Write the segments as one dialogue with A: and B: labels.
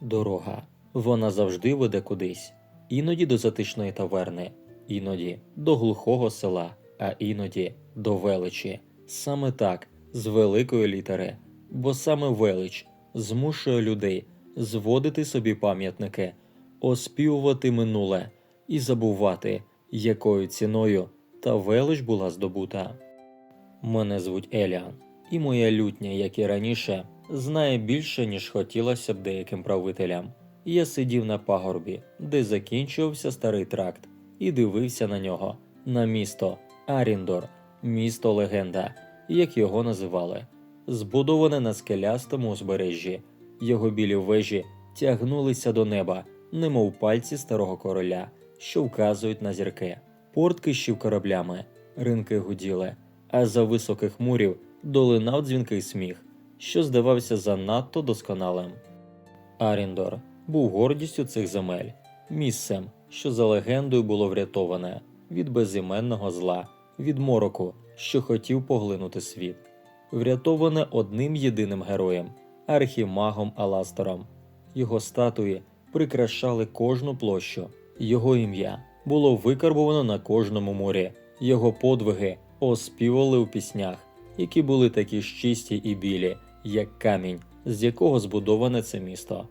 A: Дорога. Вона завжди веде кудись. Іноді до затишної таверни, іноді до глухого села, а іноді до величі. Саме так, з великої літери. Бо саме велич змушує людей зводити собі пам'ятники, оспівувати минуле і забувати, якою ціною та велич була здобута. Мене звуть Еліан, і моя лютня, як і раніше, знає більше, ніж хотілося б деяким правителям. Я сидів на пагорбі, де закінчувався старий тракт, і дивився на нього, на місто Аріндор, місто легенда, як його називали, збудоване на скелястому узбережжі. Його білі вежі тягнулися до неба, немов пальці старого короля, що вказують на зірки. Порт кищив кораблями, ринки гуділи, а за високих мурів долинав дзвінкий сміх, що здавався занадто досконалим. Аріндор був гордістю цих земель, місцем, що за легендою було врятоване від безіменного зла, від мороку, що хотів поглинути світ, врятоване одним єдиним героєм архімагом Аластором. Його статуї прикрашали кожну площу, його ім'я було викарбовано на кожному морі, його подвиги оспівали у піснях, які були такі ж чисті і білі, як камінь, з якого збудоване це місто.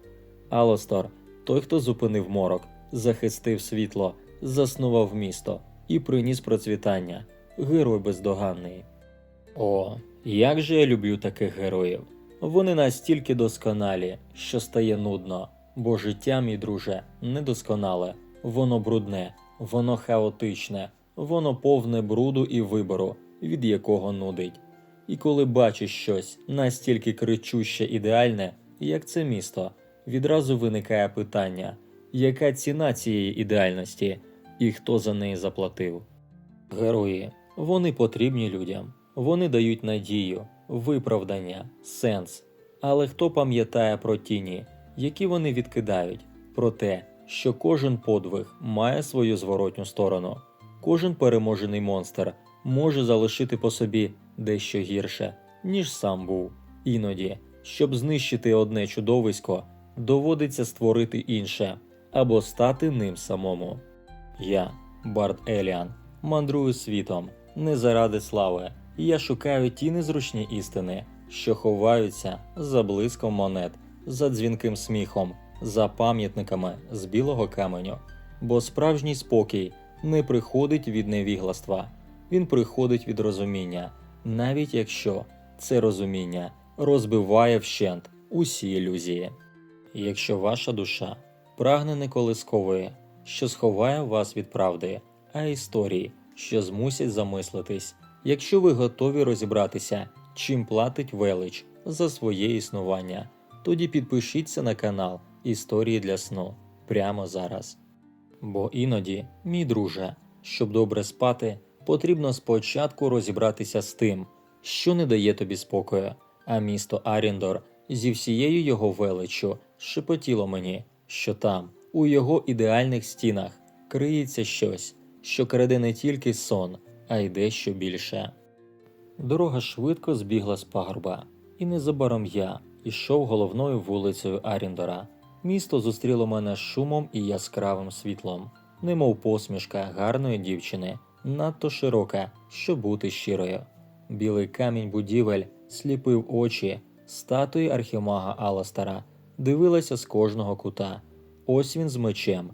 A: Алостор, той, хто зупинив морок, захистив світло, заснував місто і приніс процвітання, герой бездоганний. О, як же я люблю таких героїв! Вони настільки досконалі, що стає нудно, бо життя, мій друже, недосконале, воно брудне, воно хаотичне, воно повне бруду і вибору, від якого нудить. І коли бачиш щось настільки кричуще ідеальне, як це місто, відразу виникає питання, яка ціна цієї ідеальності і хто за неї заплатив. Герої вони потрібні людям, вони дають надію, виправдання, сенс. Але хто пам'ятає про тіні, які вони відкидають, про те, що кожен подвиг має свою зворотню сторону, кожен переможений монстр може залишити по собі дещо гірше, ніж сам був. Іноді, щоб знищити одне чудовисько, доводиться створити інше або стати ним самому. Я, Барт Еліан, мандрую світом не заради слави. Я шукаю ті незручні істини, що ховаються за блиском монет, за дзвінким сміхом, за пам'ятниками з білого каменю. Бо справжній спокій не приходить від невігластва, він приходить від розуміння, навіть якщо це розуміння розбиває вщент усі ілюзії. Якщо ваша душа прагне не колискової, що сховає вас від правди, а історії, що змусять замислитись, якщо ви готові розібратися, чим платить велич за своє існування, тоді підпишіться на канал Історії для сну прямо зараз. Бо іноді, мій друже, щоб добре спати, потрібно спочатку розібратися з тим, що не дає тобі спокою, а місто Аріндор зі всією його величчю шепотіло мені, що там, у його ідеальних стінах, криється щось, що краде не тільки сон, а й дещо більше. Дорога швидко збігла з пагорба, і незабаром я ішов головною вулицею Аріндора. Місто зустріло мене шумом і яскравим світлом, немов посмішка гарної дівчини, надто широка, щоб бути щирою. Білий камінь будівель сліпив очі, статуї архімага Аластара дивилася з кожного кута. Ось він з мечем,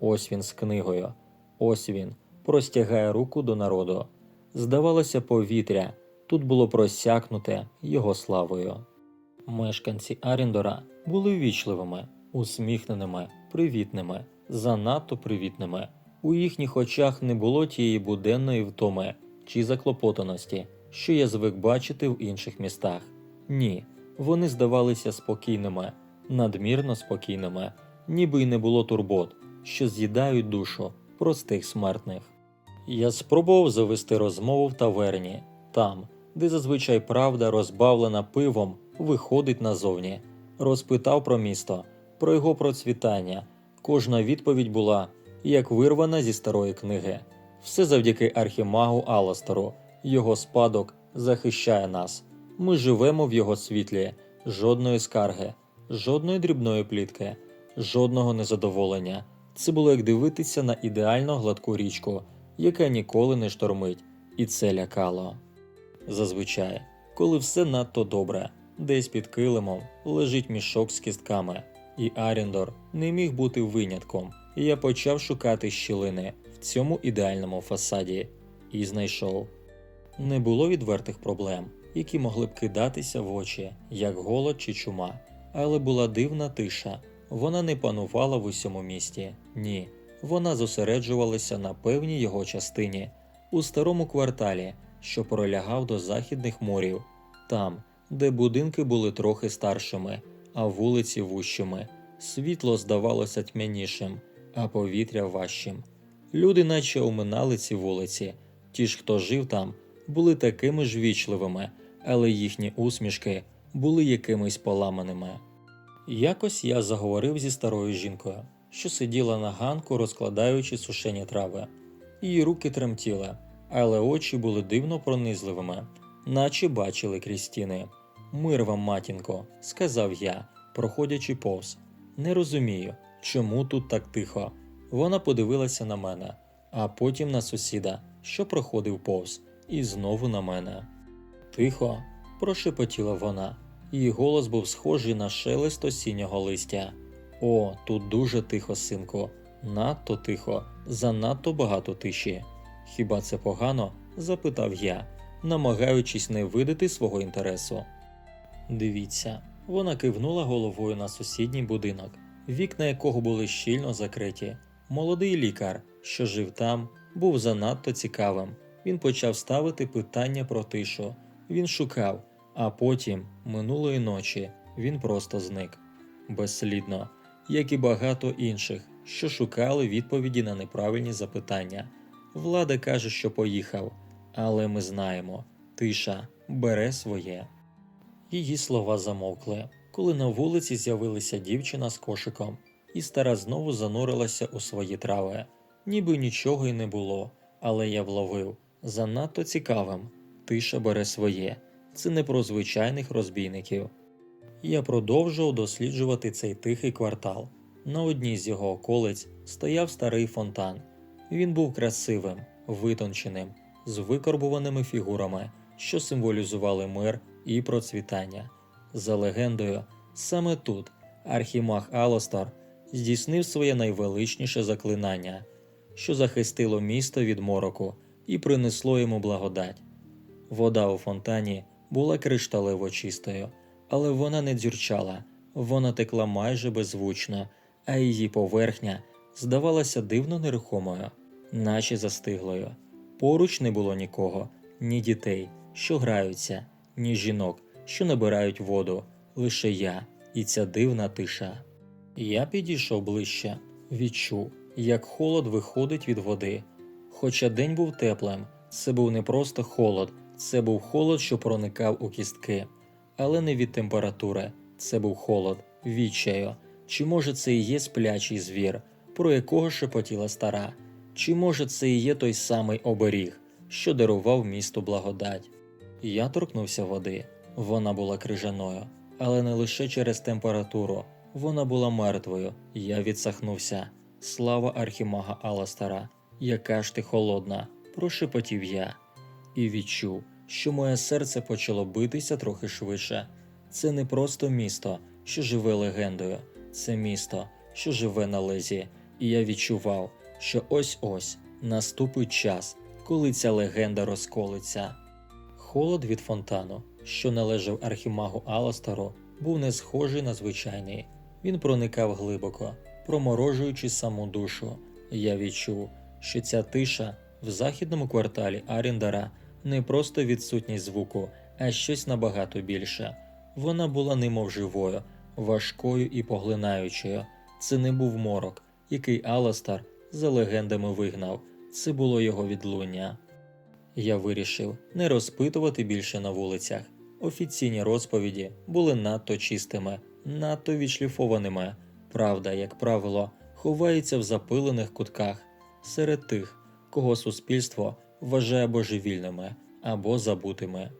A: ось він з книгою, ось він простягає руку до народу. Здавалося, повітря тут було просякнуте його славою. Мешканці Аріндора були ввічливими, усміхненими, привітними, занадто привітними. У їхніх очах не було тієї буденної втоми чи заклопотаності, що я звик бачити в інших містах. Ні, вони здавалися спокійними, надмірно спокійними, ніби й не було турбот, що з'їдають душу простих смертних. Я спробував завести розмову в таверні, там, де зазвичай правда, розбавлена пивом, виходить назовні. Розпитав про місто, про його процвітання. Кожна відповідь була як вирвана зі старої книги. Все завдяки архімагу Аластору. Його спадок захищає нас. Ми живемо в його світлі, жодної скарги. жодної дрібної плітки, жодного незадоволення. Це було як дивитися на ідеально гладку річку, яка ніколи не штормить, і це лякало. Зазвичай, коли все надто добре, десь під килимом лежить мішок з кістками, і Аріндор не міг бути винятком. І я почав шукати щілини в цьому ідеальному фасаді і знайшов. Не було відвертих проблем, які могли б кидатися в очі, як голод чи чума, але була дивна тиша. Вона не панувала в усьому місті. Ні, вона зосереджувалася на певній його частині, у старому кварталі, що пролягав до західних морів, там, де будинки були трохи старшими, а вулиці вущими. Світло здавалося тьмянішим, а повітря важчим. Люди наче оминали ці вулиці. Ті ж, хто жив там, були такими ж вічливими, але їхні усмішки були якимись поламаними. Якось я заговорив зі старою жінкою, що сиділа на ганку, розкладаючи сушені трави. Її руки тремтіли, але очі були дивно пронизливими, наче бачили крізь стіни. Мир вам, матінко, сказав я, проходячи повз. Не розумію, чому тут так тихо. Вона подивилася на мене, а потім на сусіда, що проходив повз, і знову на мене. Тихо, прошепотіла вона. Її голос був схожий на шелест осіннього листя. О, тут дуже тихо, синку, надто тихо, занадто багато тиші. Хіба це погано? запитав я, намагаючись не видати свого інтересу. Дивіться, вона кивнула головою на сусідній будинок, вікна якого були щільно закриті. Молодий лікар, що жив там, був занадто цікавим. Він почав ставити питання про тишу. Він шукав, а потім, минулої ночі, він просто зник. Безслідно, як і багато інших, що шукали відповіді на неправильні запитання. Влада каже, що поїхав, але ми знаємо, тиша бере своє. Її слова замовкли, коли на вулиці з'явилася дівчина з кошиком, і стара знову занурилася у свої трави. Ніби нічого й не було, але я вловив занадто цікавим. Тиша бере своє. Це не про звичайних розбійників. Я продовжував досліджувати цей тихий квартал. На одній з його околиць стояв старий фонтан. Він був красивим, витонченим, з викорбуваними фігурами, що символізували мир і процвітання. За легендою, саме тут архімаг Алостар здійснив своє найвеличніше заклинання, що захистило місто від мороку і принесло йому благодать. Вода у фонтані була кришталево чистою, але вона не дзюрчала, вона текла майже беззвучно, а її поверхня здавалася дивно нерухомою, наче застиглою. Поруч не було нікого, ні дітей, що граються, ні жінок, що набирають воду, лише я і ця дивна тиша. Я підійшов ближче, відчув, як холод виходить від води. Хоча день був теплим, це був не просто холод, це був холод, що проникав у кістки, але не від температури, це був холод, відчаю. Чи може це і є сплячий звір, про якого шепотіла стара? Чи може це і є той самий оберіг, що дарував місту благодать? Я торкнувся води, вона була крижаною, але не лише через температуру, вона була мертвою. Я відсахнувся. Слава архімага Аластара, яка ж ти холодна, прошепотів я, і відчув, що моє серце почало битися трохи швидше. Це не просто місто, що живе легендою, це місто, що живе на лезі, і я відчував, що ось-ось наступить час, коли ця легенда розколиться. Холод від фонтану, що належав архімагу Аластару, був не схожий на звичайний. Він проникав глибоко, проморожуючи саму душу. Я відчув, що ця тиша в західному кварталі Аріндара не просто відсутність звуку, а щось набагато більше. Вона була немов живою, важкою і поглинаючою. Це не був морок, який Аластар за легендами вигнав. Це було його відлуння. Я вирішив не розпитувати більше на вулицях. Офіційні розповіді були надто чистими, надто відшліфованими. Правда, як правило, ховається в запилених кутках серед тих, кого суспільство вважає божевільними або забутими.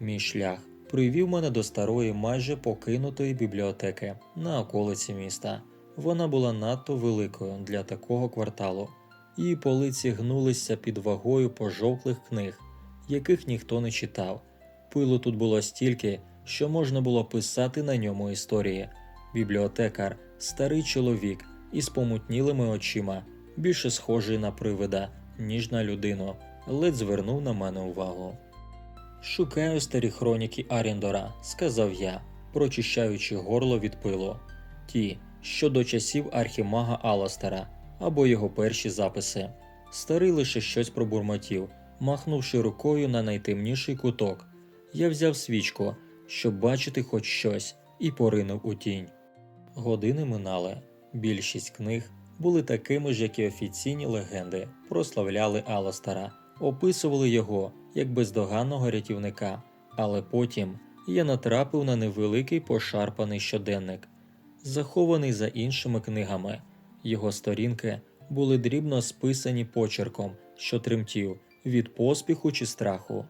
A: Мій шлях привів мене до старої майже покинутої бібліотеки на околиці міста. Вона була надто великою для такого кварталу. Її полиці гнулися під вагою пожовклих книг, яких ніхто не читав. Пилу тут було стільки, що можна було писати на ньому історії. Бібліотекар, старий чоловік із помутнілими очима, більше схожий на привида, ніж на людину, ледь звернув на мене увагу. Шукаю старі хроніки Аріндора, сказав я, прочищаючи горло від пилу. Ті, що до часів архімага Аластера або його перші записи. Старий лише щось пробурмотів, махнувши рукою на найтемніший куток. Я взяв свічку, щоб бачити хоч щось, і поринув у тінь. Години минали. Більшість книг були такими ж, як і офіційні легенди, прославляли Аластера, описували його як бездоганного рятівника, але потім я натрапив на невеликий пошарпаний щоденник, захований за іншими книгами. Його сторінки були дрібно списані почерком, що тремтів від поспіху чи страху.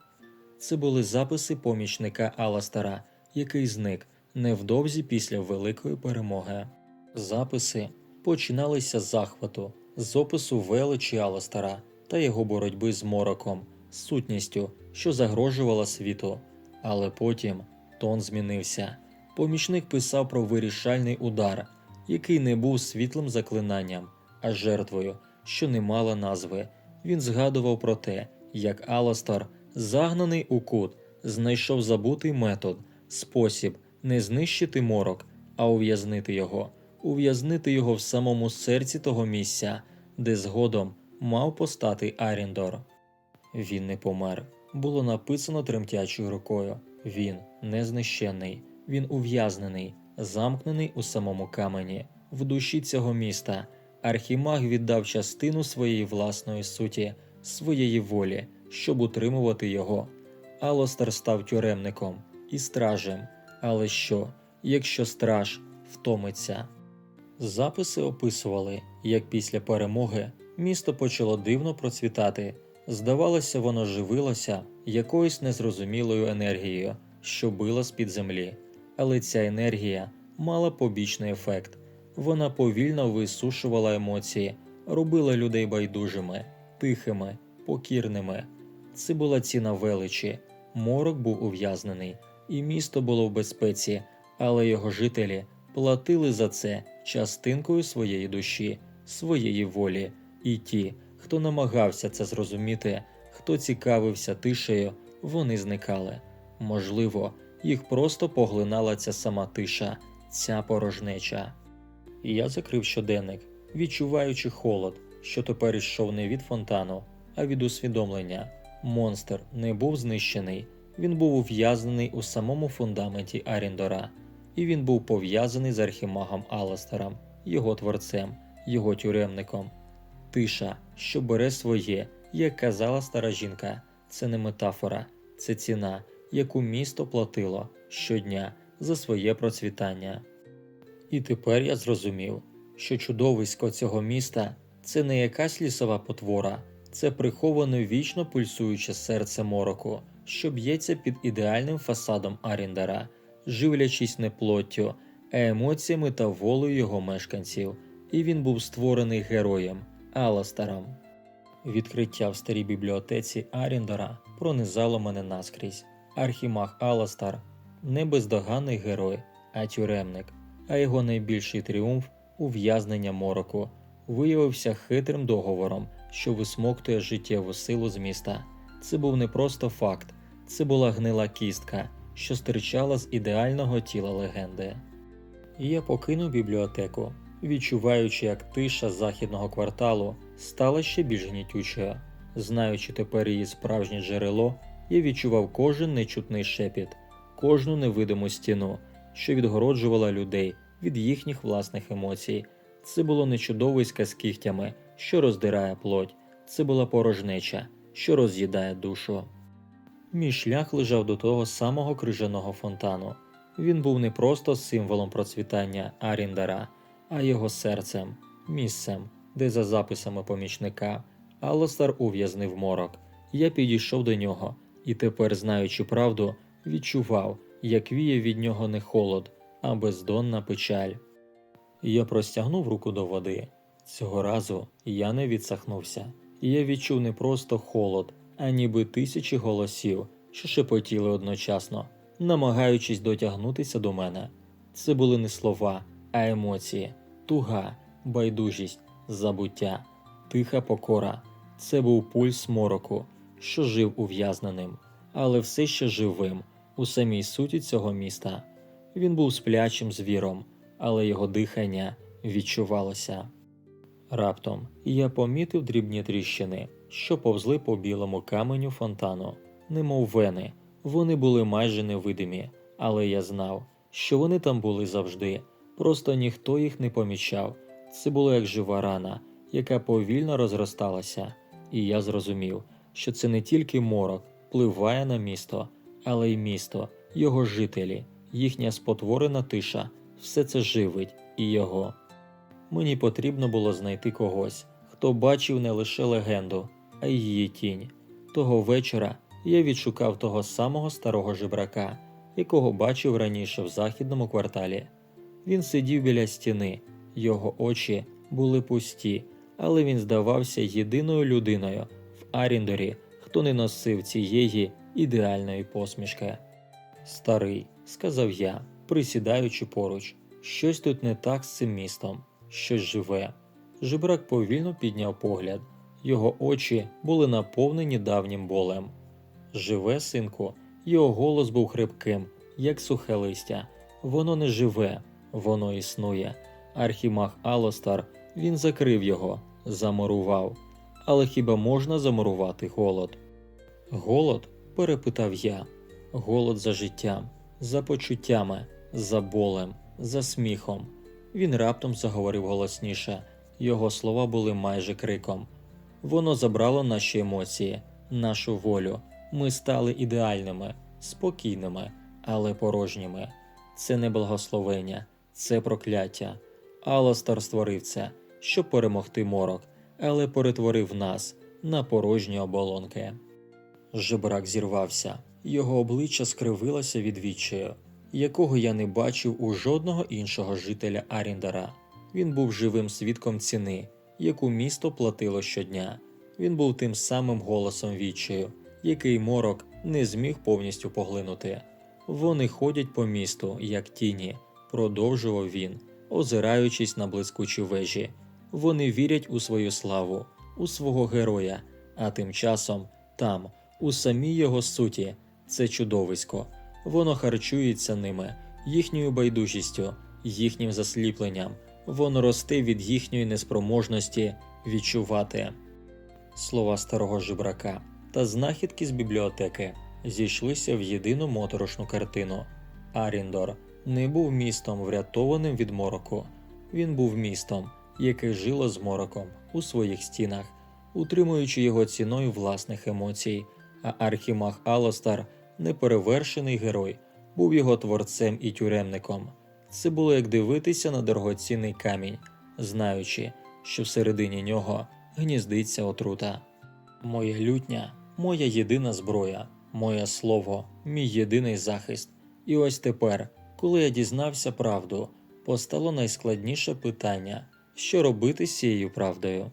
A: Це були записи помічника Аластера, який зник невдовзі після великої перемоги. Записи починалися з захвату, з опису величі Аластера та його боротьби з мороком, сутністю, що загрожувала світу. Але потім тон змінився. Помічник писав про вирішальний удар, який не був світлим заклинанням, а жертвою, що не мала назви. Він згадував про те, як Аластер, загнаний у кут, знайшов забутий метод, спосіб не знищити морок, а ув'язнити його, ув'язнити його в самому серці того місця, де згодом мав постати Аріндор. Він не помер. Було написано тремтячою рукою. Він незнищений, він ув'язнений, замкнений у самому камені, в душі цього міста. Архімаг віддав частину своєї власної суті, своєї волі, щоб утримувати його. Алостер став тюремником і стражем. Але що, якщо страж втомиться? Записи описували, як після перемоги місто почало дивно процвітати. Здавалося, воно живилося якоюсь незрозумілою енергією, що била з-під землі. Але ця енергія мала побічний ефект. Вона повільно висушувала емоції, робила людей байдужими, тихими, покірними. Це була ціна величі. Морок був ув'язнений, і місто було в безпеці, але його жителі платили за це частинкою своєї душі, своєї волі, і ті, хто намагався це зрозуміти, хто цікавився тишею, вони зникали. Можливо, їх просто поглинала ця сама тиша, ця порожнеча. Я закрив щоденник, відчуваючи холод, що тепер йшов не від фонтану, а від усвідомлення. Монстр не був знищений, він був ув'язнений у самому фундаменті Аріндора, і він був пов'язаний з архімагом Аластером, його творцем, його тюремником. Тиша, що бере своє, як казала стара жінка, це не метафора, це ціна, яку місто платило щодня за своє процвітання. І тепер я зрозумів, що чудовисько цього міста це не якась лісова потвора, це приховане вічно пульсуюче серце мороку, що б'ється під ідеальним фасадом Аріндера, живлячись не плоттю, а емоціями та волею його мешканців, і він був створений героєм Аластаром. Відкриття в старій бібліотеці Аріндера пронизало мене наскрізь. Архімаг Аластар не бездоганний герой, а тюремник, а його найбільший тріумф ув'язнення мороку виявився хитрим договором, що висмоктує життєву силу з міста. Це був не просто факт, це була гнила кістка, що стирчала з ідеального тіла легенди. Я покинув бібліотеку, відчуваючи, як тиша західного кварталу стала ще більш гнітючою. Знаючи тепер її справжнє джерело, я відчував кожен нечутний шепіт, кожну невидиму стіну, що відгороджувала людей від їхніх власних емоцій. Це було не чудовиська з кігтями, що роздирає плоть, це була порожнеча, що роз'їдає душу. Мій шлях лежав до того самого крижаного фонтану. Він був не просто символом процвітання Аріндара, а його серцем, місцем, де за записами помічника Алостар ув'язнив морок. Я підійшов до нього і тепер, знаючи правду, відчував, як віє від нього не холод, а бездонна печаль. Я простягнув руку до води. Цього разу я не відсахнувся. Я відчув не просто холод, а ніби тисячі голосів, що шепотіли одночасно, намагаючись дотягнутися до мене. Це були не слова, а емоції, туга, байдужість, забуття, тиха покора. Це був пульс мороку, що жив ув'язненим, але все ще живим у самій суті цього міста. Він був сплячим звіром, але його дихання відчувалося. Раптом я помітив дрібні тріщини, що повзли по білому каменю фонтану, немов вени. Вони були майже невидимі, але я знав, що вони там були завжди, просто ніхто їх не помічав. Це було як жива рана, яка повільно розросталася, і я зрозумів, що це не тільки морок впливає на місто, але й місто, його жителі, їхня спотворена тиша, все це живить і його. Мені потрібно було знайти когось, хто бачив не лише легенду, а й її тінь. Того вечора я відшукав того самого старого жебрака, якого бачив раніше в західному кварталі. Він сидів біля стіни, його очі були пусті, але він здавався єдиною людиною в Аріндорі, хто не носив цієї ідеальної посмішки. Старий, сказав я, присідаючи поруч, щось тут не так з цим містом, щось живе. Жебрак повільно підняв погляд, його очі були наповнені давнім болем. Живе, синку, його голос був хрипким, як сухе листя. Воно не живе, воно існує. Архімаг Алостар, він закрив його, замурував. Але хіба можна замурувати голод? Голод? перепитав я. Голод за життям, за почуттями, за болем, за сміхом. Він раптом заговорив голосніше, його слова були майже криком. Воно забрало наші емоції, нашу волю. Ми стали ідеальними, спокійними, але порожніми. Це не благословення, це прокляття. Аластар створив це, щоб перемогти морок, але перетворив нас на порожні оболонки. Жебрак зірвався, його обличчя скривилося від відчаю, якого я не бачив у жодного іншого жителя Аріндара. Він був живим свідком ціни, яку місто платило щодня. Він був тим самим голосом відчаю, який морок не зміг повністю поглинути. Вони ходять по місту, як тіні, продовжував він, озираючись на блискучі вежі. Вони вірять у свою славу, у свого героя, а тим часом там, у самій його суті, це чудовисько. Воно харчується ними, їхньою байдужістю, їхнім засліпленням. Воно росте від їхньої неспроможності відчувати. Слова старого жебрака та знахідки з бібліотеки зійшлися в єдину моторошну картину. Аріндор не був містом, врятованим від мороку. Він був містом, яке жило з мороком у своїх стінах, утримуючи його ціною власних емоцій. А Архімаг Алостар, неперевершений герой, був його творцем і тюремником. Це було як дивитися на дорогоцінний камінь, знаючи, що всередині нього гніздиться отрута. Моя лютня, моя єдина зброя, моє слово, мій єдиний захист. І ось тепер, коли я дізнався правду, постало найскладніше питання, що робити з цією правдою.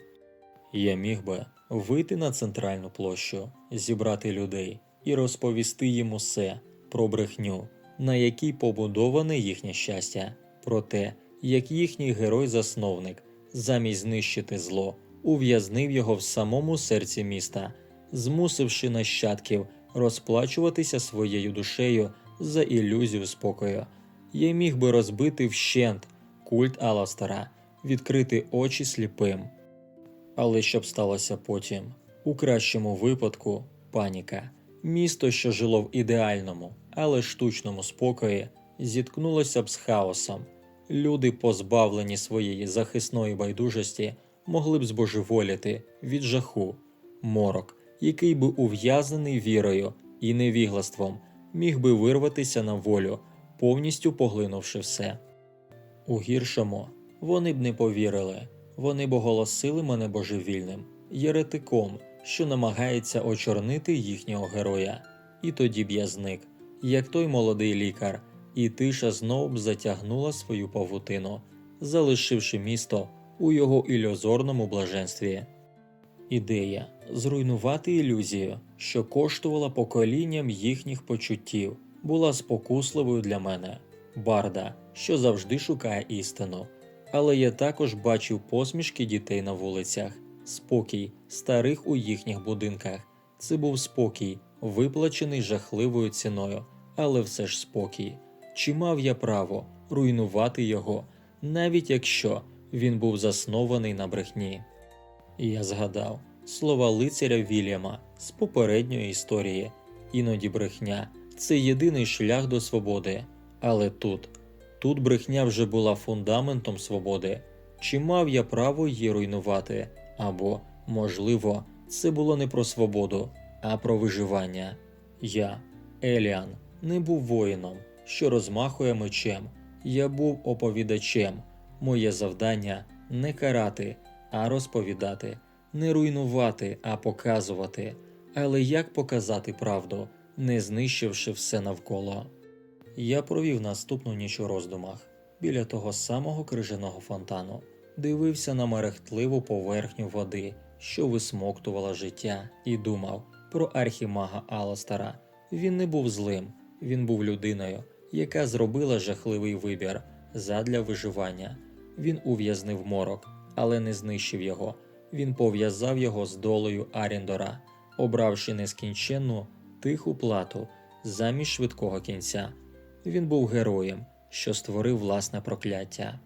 A: Я міг би вийти на центральну площу, зібрати людей і розповісти їм усе про брехню, на якій побудоване їхнє щастя, про те, як їхній герой-засновник, замість знищити зло, ув'язнив його в самому серці міста, змусивши нащадків розплачуватися своєю душею за ілюзію спокою. Я міг би розбити вщент культ Аластера, відкрити очі сліпим. Але що б сталося потім? У кращому випадку паніка. Місто, що жило в ідеальному, але штучному спокої, зіткнулося б з хаосом. Люди, позбавлені своєї захисної байдужості, могли б збожеволіти від жаху. Морок, який би ув'язнений вірою і невіглаством, міг би вирватися на волю, повністю поглинувши все. У гіршому вони б не повірили, вони б оголосили мене божевільним, єретиком, що намагається очорнити їхнього героя. І тоді б я зник. як той молодий лікар, і тиша знов б затягнула свою павутину, залишивши місто у його ілюзорному блаженстві. Ідея зруйнувати ілюзію, що коштувала поколінням їхніх почуттів, була спокусливою для мене, барда, що завжди шукає істину. Але я також бачив посмішки дітей на вулицях, спокій старих у їхніх будинках. Це був спокій, виплачений жахливою ціною, але все ж спокій. Чи мав я право руйнувати його, навіть якщо він був заснований на брехні? І я згадав слова лицаря Вільяма з попередньої історії. Іноді брехня це єдиний шлях до свободи. Але тут, тут брехня вже була фундаментом свободи. Чи мав я право її руйнувати? Або, можливо, це було не про свободу, а про виживання. Я, Еліан, не був воїном, що розмахує мечем. Я був оповідачем. Моє завдання не карати, а розповідати, не руйнувати, а показувати. Але як показати правду, не знищивши все навколо? Я провів наступну ніч у роздумах біля того самого крижаного фонтану, дивився на мерехтливу поверхню води, що висмоктувала життя, і думав про архімага Аластера. Він не був злим, він був людиною, яка зробила жахливий вибір задля виживання. Він ув'язнив морок, але не знищив його. Він пов'язав його з долею Аріндора, обравши нескінченну тиху плату замість швидкого кінця. Він був героєм, що створив власне прокляття.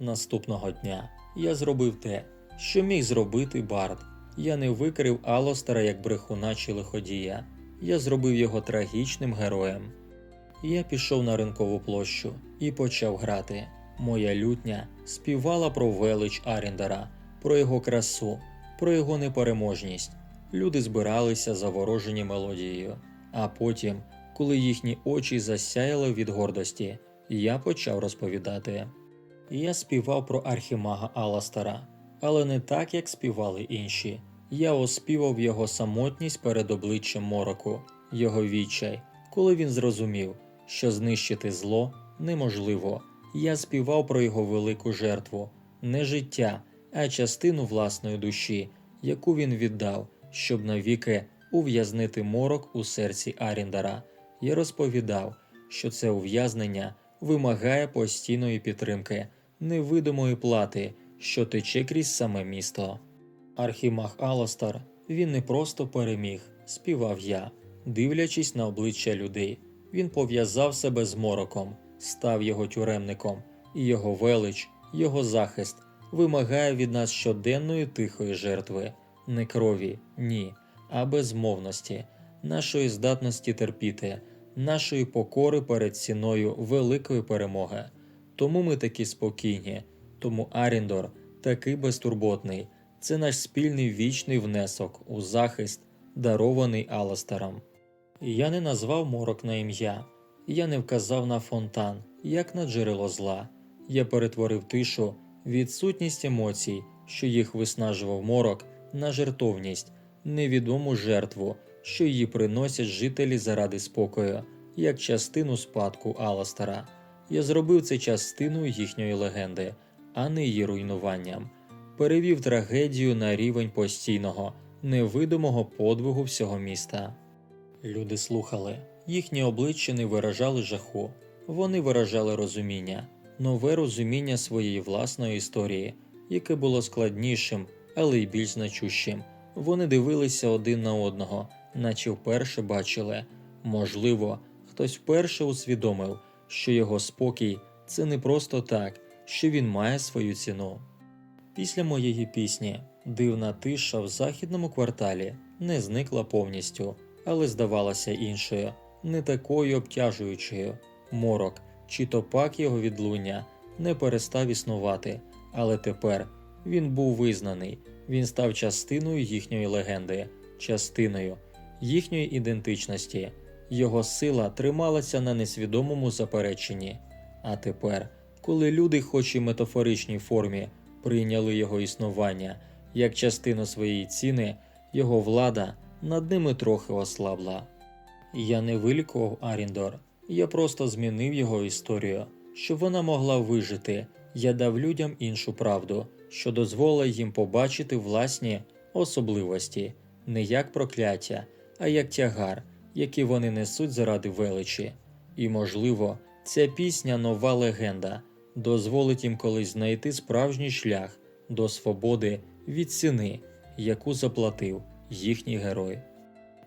A: Наступного дня я зробив те, що міг зробити Бард. Я не викрив Алостера як брехуна чи лиходія. Я зробив його трагічним героєм. Я пішов на ринкову площу і почав грати. Моя лютня співала про велич Аріндера, про його красу, про його непереможність. Люди збиралися заворожені мелодією, а потім, коли їхні очі засяяли від гордості, я почав розповідати. Я співав про архімага Аластера, але не так, як співали інші. Я оспівав його самотність перед обличчям мороку, його відчай, коли він зрозумів, що знищити зло неможливо. Я співав про його велику жертву, не життя, а частину власної душі, яку він віддав, щоб навіки ув'язнити морок у серці Аріндара. Я розповідав, що це ув'язнення вимагає постійної підтримки, невидимої плати, що тече крізь саме місто. Архімаг Аластар, він не просто переміг, співав я, дивлячись на обличчя людей. Він пов'язав себе з мороком, став його тюремником, і його велич, його захист вимагає від нас щоденної тихої жертви, не крові, ні, а безмовності, нашої здатності терпіти, нашої покори перед ціною великої перемоги. Тому ми такі спокійні, тому Аріндор такий безтурботний. Це наш спільний вічний внесок у захист, дарований Аластером. Я не назвав морок на ім'я, я не вказав на фонтан, як на джерело зла. Я перетворив тишу, відсутність емоцій, що їх виснажував морок, на жертовність, невідому жертву, що її приносять жителі заради спокою, як частину спадку Аластера. Я зробив це частиною їхньої легенди, а не її руйнуванням. Перевів трагедію на рівень постійного, невидимого подвигу всього міста. Люди слухали, їхні обличчя не виражали жаху, вони виражали розуміння, нове розуміння своєї власної історії, яке було складнішим, але й більш значущим. Вони дивилися один на одного, наче вперше бачили. Можливо, хтось вперше усвідомив, що його спокій це не просто так, що він має свою ціну. Після моєї пісні дивна тиша в західному кварталі не зникла повністю, але здавалася іншою, не такою обтяжуючою. Морок чи то пак його відлуння не перестав існувати, але тепер він був визнаний, він став частиною їхньої легенди, частиною їхньої ідентичності. Його сила трималася на несвідомому запереченні. А тепер, коли люди, хоч і метафоричній формі, прийняли його існування як частину своєї ціни, його влада над ними трохи ослабла. Я не вилікував Аріндор, я просто змінив його історію, щоб вона могла вижити. Я дав людям іншу правду, що дозволила їм побачити власні особливості, не як прокляття, а як тягар, який вони несуть заради величі. І, можливо, ця пісня нова легенда дозволить їм колись знайти справжній шлях до свободи від ціни, яку заплатив їхній герой.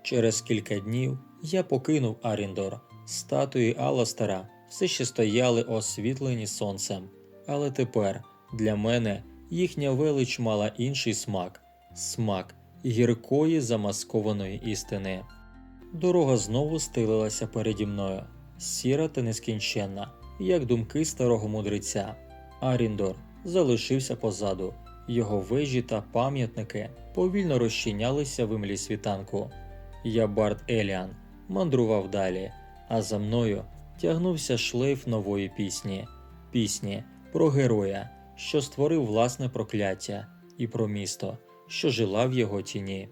A: Через кілька днів я покинув Аріндор. Статуї Аластера все ще стояли освітлені сонцем, але тепер для мене їхня велич мала інший смак смак гіркої замаскованої істини. Дорога знову стелилася переді мною, сіра та нескінченна, як думки старого мудреця. Аріндор залишився позаду, його вежі та пам'ятники повільно розчинялися в імлі світанку. Я Барт Еліан мандрував далі, а за мною тягнувся шлейф нової пісні, пісні про героя, що створив власне прокляття, і про місто, що жила в його тіні.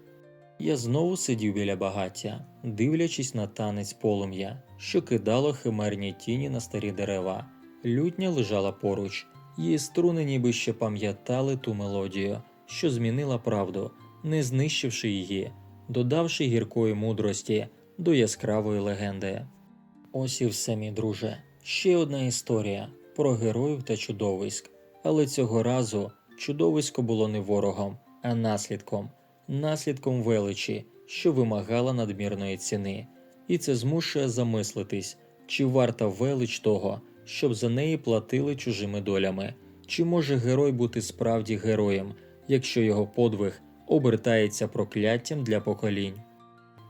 A: Я знову сидів біля багаття, дивлячись на танець полум'я, що кидало химерні тіні на старі дерева. Лютня лежала поруч, її струни ніби ще пам'ятали ту мелодію, що змінила правду, не знищивши її, додавши гіркої мудрості до яскравої легенди. Ось і все, мій друже. Ще одна історія про героїв та чудовиськ. Але цього разу чудовисько було не ворогом, а наслідком, наслідком величі, що вимагала надмірної ціни. І це змушує замислитись, чи варта велич того, щоб за неї платили чужими долями, чи може герой бути справді героєм, якщо його подвиг обертається прокляттям для поколінь.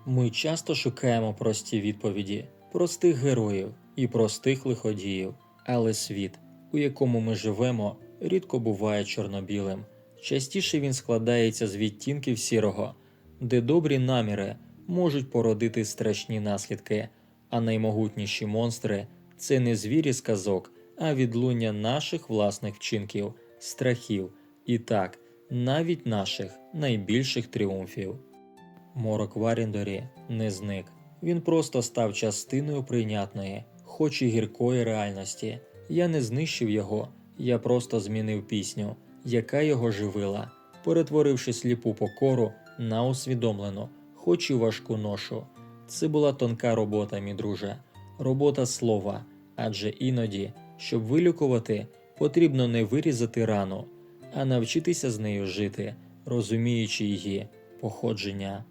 A: Ми часто шукаємо прості відповіді, простих героїв і простих лиходіїв, але світ, у якому ми живемо, рідко буває чорно-білим. Частіше він складається з відтінків сірого, де добрі наміри можуть породити страшні наслідки, а наймогутніші монстри це не звірі з казок, а відлуння наших власних вчинків, страхів і так, навіть наших найбільших тріумфів. Морок в Аріндорі не зник. Він просто став частиною прийнятної, хоч і гіркої реальності. Я не знищив його, я просто змінив пісню, яка його живила, перетворивши сліпу покору на усвідомлену, хоч і важку ношу. Це була тонка робота, мій друже, робота слова, адже іноді, щоб вилікувати, потрібно не вирізати рану, а навчитися з нею жити, розуміючи її походження.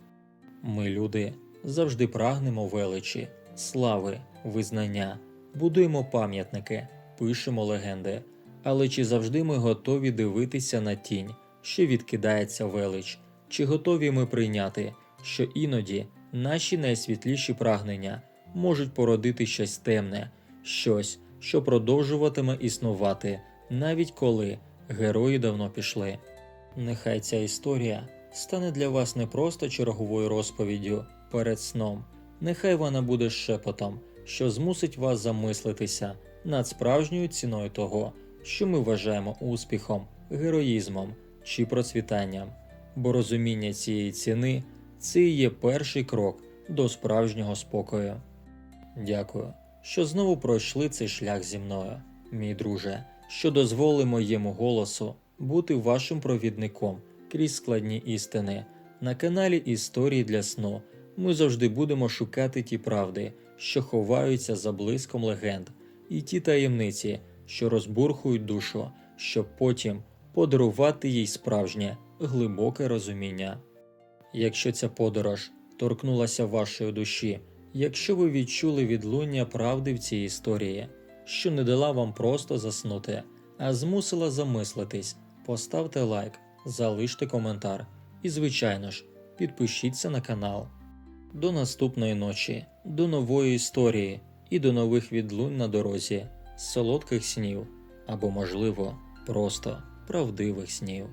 A: Ми, люди, завжди прагнемо величі, слави, визнання, будуємо пам'ятники, пишемо легенди. Але чи завжди ми готові дивитися на тінь, що відкидається велич, чи готові ми прийняти, що іноді наші найсвітліші прагнення можуть породити щось темне, щось, що продовжуватиме існувати, навіть коли герої давно пішли. Нехай ця історія стане для вас не просто черговою розповіддю перед сном, нехай вона буде шепотом, що змусить вас замислитися над справжньою ціною того, що ми вважаємо успіхом, героїзмом чи процвітанням, бо розуміння цієї ціни це є перший крок до справжнього спокою. Дякую, що знову пройшли цей шлях зі мною, мій друже, що дозволили моєму голосу бути вашим провідником крізь складні істини. На каналі Історії для сну ми завжди будемо шукати ті правди, що ховаються за блиском легенд, і ті таємниці, що розбурхують душу, щоб потім подарувати їй справжнє глибоке розуміння. Якщо ця подорож торкнулася вашої душі, якщо ви відчули відлуння правди в цій історії, що не дала вам просто заснути, а змусила замислитись, поставте лайк, залиште коментар і, звичайно ж, підпишіться на канал. До наступної ночі, до нової історії і до нових відлунь на дорозі, солодких снів або, можливо, просто правдивих снів.